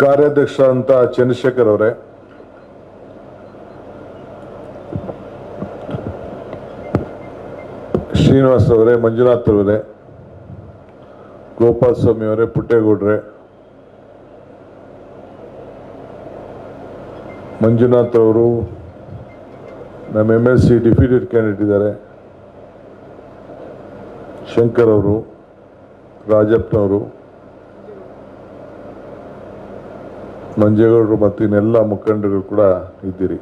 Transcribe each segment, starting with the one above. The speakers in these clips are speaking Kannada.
ಕಾರ್ಯಾಧ್ಯಕ್ಷ ಅಂತ ಚಂದ್ರಶೇಖರ್ ಅವರೇ. ಶ್ರೀನಿವಾಸ್ ಅವರೇ, ಮಂಜುನಾಥ್ ಅವರೇ ಗೋಪಾಲ್ ಸ್ವಾಮಿ ಅವರೇ, ಪುಟ್ಟೇಗೌಡ್ರೆ, ಮಂಜುನಾಥ್ ಅವರು, ನಮ್ಮ M L C defeated candidate ಇದ್ದಾರೆ. ಶಂಕರ್ ಅವರು, ರಾಜಪ್ಪನವರು ಮಂಜೇಗೌಡರು ಮತ್ತು ಇನ್ನೆಲ್ಲ ಮುಖಂಡರು ಕೂಡ ಇದ್ದೀರಿ.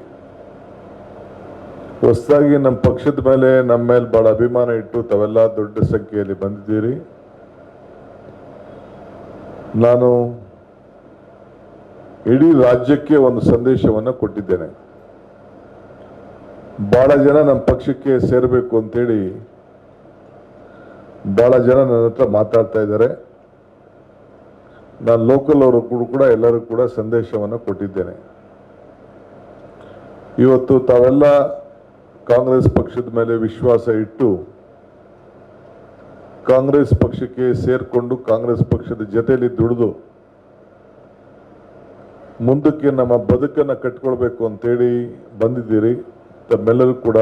ಹೊಸದಾಗಿ ನಮ್ಮ ಪಕ್ಷದ ಮೇಲೆ ನಮ್ಮ ಮೇಲೆ ಬಹಳ ಅಭಿಮಾನ ಇಟ್ಟು ತಾವೆಲ್ಲ ದೊಡ್ಡ ಸಂಖ್ಯೆಯಲ್ಲಿ ಬಂದಿದ್ದೀರಿ. ನಾನು ಇಡೀ ರಾಜ್ಯಕ್ಕೆ ಒಂದು ಸಂದೇಶವನ್ನು ಕೊಟ್ಟಿದ್ದೇನೆ. ಬಹಳ ಜನ ನಮ್ಮ ಪಕ್ಷಕ್ಕೆ ಸೇರಬೇಕು ಅಂತೇಳಿ ಬಹಳ ಜನ ನನ್ನ ಹತ್ರ ಮಾತಾಡ್ತಾ ಇದ್ದಾರೆ. ನಾನು ಲೋಕಲ್ ಅವರು ಕೂಡ ಕೂಡ ಎಲ್ಲರೂ ಕೂಡ ಸಂದೇಶವನ್ನು ಕೊಟ್ಟಿದ್ದೇನೆ. ಇವತ್ತು ತಾವೆಲ್ಲ ಕಾಂಗ್ರೆಸ್ ಪಕ್ಷದ ಮೇಲೆ ವಿಶ್ವಾಸ ಇಟ್ಟು, ಕಾಂಗ್ರೆಸ್ ಪಕ್ಷಕ್ಕೆ ಸೇರಿಕೊಂಡು ಕಾಂಗ್ರೆಸ್ ಪಕ್ಷದ ಜೊತೆಯಲ್ಲಿ ದುಡಿದು, ಮುಂದಕ್ಕೆ ನಮ್ಮ ಬದುಕನ್ನು ಕಟ್ಕೊಳ್ಬೇಕು ಅಂತೇಳಿ ಬಂದಿದ್ದೀರಿ. ತಮ್ಮೆಲ್ಲರೂ ಕೂಡ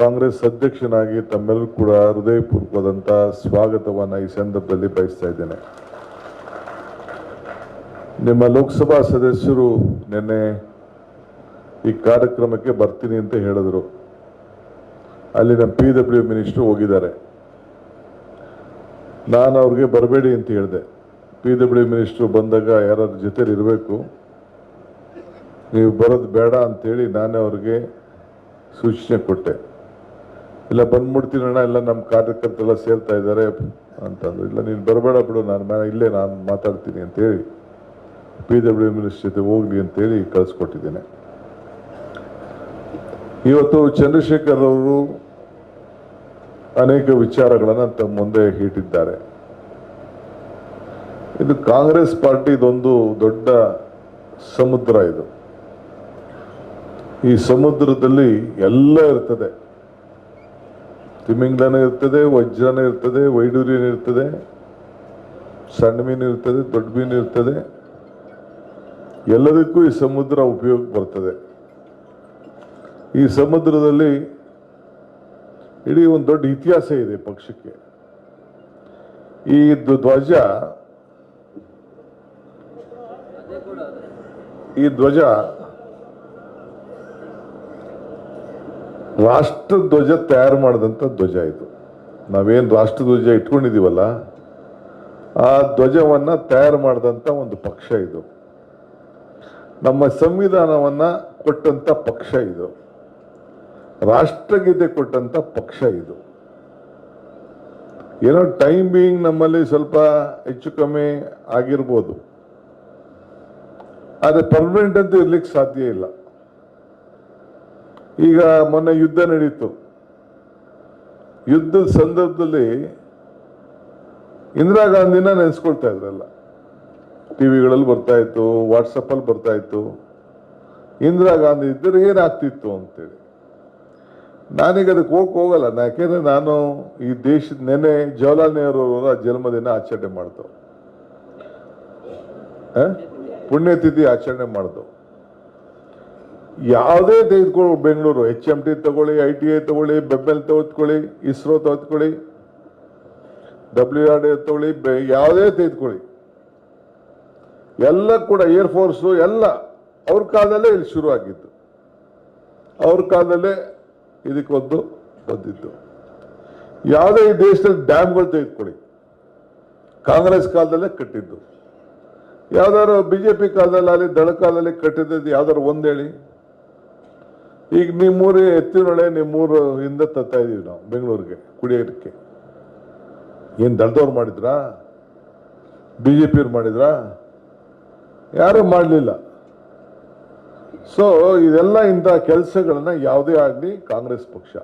ಕಾಂಗ್ರೆಸ್ ಅಧ್ಯಕ್ಷನಾಗಿ ತಮ್ಮೆಲ್ಲರೂ ಕೂಡ ಹೃದಯಪೂರ್ವಕವಾದಂಥ ಸ್ವಾಗತವನ್ನು ಈ ಸಂದರ್ಭದಲ್ಲಿ ಬಯಸ್ತಾ ಇದ್ದೇನೆ. ನಿಮ್ಮ ಲೋಕಸಭಾ ಸದಸ್ಯರು ನಿನ್ನೆ ಈ ಕಾರ್ಯಕ್ರಮಕ್ಕೆ ಬರ್ತೀನಿ ಅಂತ ಹೇಳಿದ್ರು. ಅಲ್ಲಿನ ಪಿ ಡಬ್ಲ್ಯೂ ಮಿನಿಸ್ಟರ್ ಹೋಗಿದ್ದಾರೆ. ನಾನು ಅವ್ರಿಗೆ ಬರಬೇಡಿ ಅಂತ ಹೇಳಿದೆ. ಪಿ ಡಬ್ಲ್ಯೂ ಮಿನಿಸ್ಟ್ರು ಬಂದಾಗ ಯಾರಾದ್ರ ಜೊತೆಲಿ ಇರಬೇಕು. ನೀವು ಬರೋದು ಬೇಡ ಅಂತೇಳಿ ನಾನೇ ಅವ್ರಿಗೆ ಸೂಚನೆ ಕೊಟ್ಟೆ. ಇಲ್ಲ ಬಂದ್ಬಿಡ್ತೀನಣ್ಣ ಎಲ್ಲ ನಮ್ಮ ಕಾರ್ಯಕರ್ತರೆಲ್ಲ ಸೇರ್ತಾ ಇದ್ದಾರೆ ಅಂತಂದ್ರು ಇಲ್ಲ, ನೀನು ಬರಬೇಡ ಬಿಡು, ನಾನು ಇಲ್ಲೇ ನಾನು ಮಾತಾಡ್ತೀನಿ ಅಂತೇಳಿ ಪಿ ಡಬ್ಲ್ಯೂ ಮಿನಿಸ್ಟರ್ ಜೊತೆ ಹೋಗ್ಲಿ ಅಂತೇಳಿ ಕಳಿಸ್ಕೊಟ್ಟಿದ್ದೇನೆ. ಇವತ್ತು ಚಂದ್ರಶೇಖರ್ ಅವರು ಅನೇಕ ವಿಚಾರಗಳನ್ನು ತಮ್ಮ ಮುಂದೆ ಇಟ್ಟಿದ್ದಾರೆ. ಇದು ಕಾಂಗ್ರೆಸ್ ಪಾರ್ಟಿ ಇದೊಂದು ದೊಡ್ಡ ಸಮುದ್ರ ಇದು. ಈ ಸಮುದ್ರದಲ್ಲಿ ಎಲ್ಲ ಇರ್ತದೆ. ತಿಮಿಂಗ್ಲನ ಇರ್ತದೆ, ವಜ್ರನ ಇರ್ತದೆ, ವೈಡೂರ್ಯನ ಇರ್ತದೆ, ಸಣ್ಣ ಮೀನು ಇರ್ತದೆ, ದೊಡ್ಡ ಮೀನು ಇರ್ತದೆ. ಎಲ್ಲದಕ್ಕೂ ಈ ಸಮುದ್ರ ಉಪಯೋಗ ಬರ್ತದೆ. ಈ ಸಮುದ್ರದಲ್ಲಿ ಇಡೀ ಒಂದು ದೊಡ್ಡ ಇತಿಹಾಸ ಇದೆ ಪಕ್ಷಕ್ಕೆ. ಈ ಧ್ವಜ ಈ ಧ್ವಜ ರಾಷ್ಟ್ರ ಧ್ವಜ ತಯಾರು ಮಾಡಿದಂಥ ಧ್ವಜ ಇದು. ನಾವೇನು ರಾಷ್ಟ್ರ ಧ್ವಜ ಇಟ್ಕೊಂಡಿದೀವಲ್ಲ ಆ ಧ್ವಜವನ್ನ ತಯಾರು ಮಾಡಿದಂಥ ಒಂದು ಪಕ್ಷ ಇದು. ನಮ್ಮ ಸಂವಿಧಾನವನ್ನ ಕೊಟ್ಟಂತ ಪಕ್ಷ ಇದು. ರಾಷ್ಟ್ರಗೀತೆ ಕೊಟ್ಟಂತ ಪಕ್ಷ ಇದು. ಏನೋ ಟೈಮ್ ಬೀಯಿಂಗ್ ನಮ್ಮಲ್ಲಿ ಸ್ವಲ್ಪ ಹೆಚ್ಚು ಕಮ್ಮಿ ಆಗಿರ್ಬೋದು. ಆದರೆ ಪರ್ಮನೆಂಟ್ ಅಂತ ಇರ್ಲಿಕ್ಕೆ ಸಾಧ್ಯ ಇಲ್ಲ. ಈಗ ಮೊನ್ನೆ ಯುದ್ಧ ನಡೀತು. ಯುದ್ಧದ ಸಂದರ್ಭದಲ್ಲಿ ಇಂದಿರಾ ಗಾಂಧಿನ ನೆನೆಸ್ಕೊಳ್ತಾ ಇದ್ರಲ್ಲ. ಟಿವಿಗಳಲ್ಲಿ ಬರ್ತಾ ಇತ್ತು ವಾಟ್ಸಪ್ಪಲ್ಲಿ ಬರ್ತಾ ಇತ್ತು. ಇಂದಿರಾ ಗಾಂಧಿ ಇದ್ದರೆ ಏನಾಗ್ತಿತ್ತು ಅಂತೇಳಿ. ನಾನೀಗ ಅದಕ್ಕೆ ಹೋಗಕ್ ಹೋಗಲ್ಲ. ಯಾಕೆಂದ್ರೆ ನಾನು ಈ ದೇಶದ ನೆನೆ ಜವಾಹರ್ಲಾಲ್ ನೆಹರು ಅವರ ಜನ್ಮದಿನ ಆಚರಣೆ ಮಾಡ್ತೇವೆ? ಪುಣ್ಯತಿಥಿ ಆಚರಣೆ ಮಾಡ್ತೇವೆ. ಯಾವುದೇ ತೆಗೆದುಕೊಳ್ಳಿ ಬೆಂಗಳೂರು ಎಚ್ ಎಂ ಟಿ ತಗೊಳ್ಳಿ ಐ ಟಿ ಐ ತಗೊಳ್ಳಿ ಬೆಬ್ಬೆಲ್ ತಗೊತ್ಕೊಳ್ಳಿ ಇಸ್ರೋ ತೆಗೆದುಕೊಳ್ಳಿ ಡಬ್ಲ್ಯೂ ಆರ್ ಡಿ ತಗೊಳ್ಳಿ ಯಾವುದೇ ತೆಗೆದುಕೊಳ್ಳಿ ಎಲ್ಲ ಕೂಡ ಏರ್ ಫೋರ್ಸು ಎಲ್ಲ. ಅವ್ರ ಕಾಲದಲ್ಲೇ ಇಲ್ಲಿ ಶುರು ಆಗಿದ್ದು ಅವ್ರ ಕಾಲದಲ್ಲೇ ಇದಕ್ಕೊಂದು ಬಂದಿದ್ದು ಯಾವುದೇ ಈ ದೇಶದಲ್ಲಿ ಡ್ಯಾಮ್ಗಳು ತೆಗೆದುಕೊಳ್ಳಿ. ಕಾಂಗ್ರೆಸ್ ಕಾಲದಲ್ಲೇ ಕಟ್ಟಿದ್ದು. ಯಾವ್ದಾದ್ರು ಪಿ ಕಾಲದಲ್ಲಿ ಅಲ್ಲಿ ದಳ ಕಾಲದಲ್ಲಿ ಕಟ್ಟಿದ್ದು ಯಾವ್ದಾದ್ರು ಒಂದೇಳಿ ಈಗ ನಿಮ್ಮೂರು ಎತ್ತಿನೊಳೆ ನಿಮ್ಮೂರು ಹಿಂದೆ ತತ್ತಾ ಇದೀವಿ ನಾವು, ಬೆಂಗಳೂರಿಗೆ, ಕುಡಿಯೋದಕ್ಕೆ. ಏನು ದಳದವ್ರು ಮಾಡಿದ್ರಾ? ಬಿ ಜೆ ಅವ್ರು ಮಾಡಿದ್ರಾ? ಯಾರು ಮಾಡಲಿಲ್ಲ. ಸೊ ಇದೆಲ್ಲ ಇಂಥ ಕೆಲಸಗಳನ್ನ ಯಾವುದೇ ಆಗಲಿ ಕಾಂಗ್ರೆಸ್ ಪಕ್ಷ.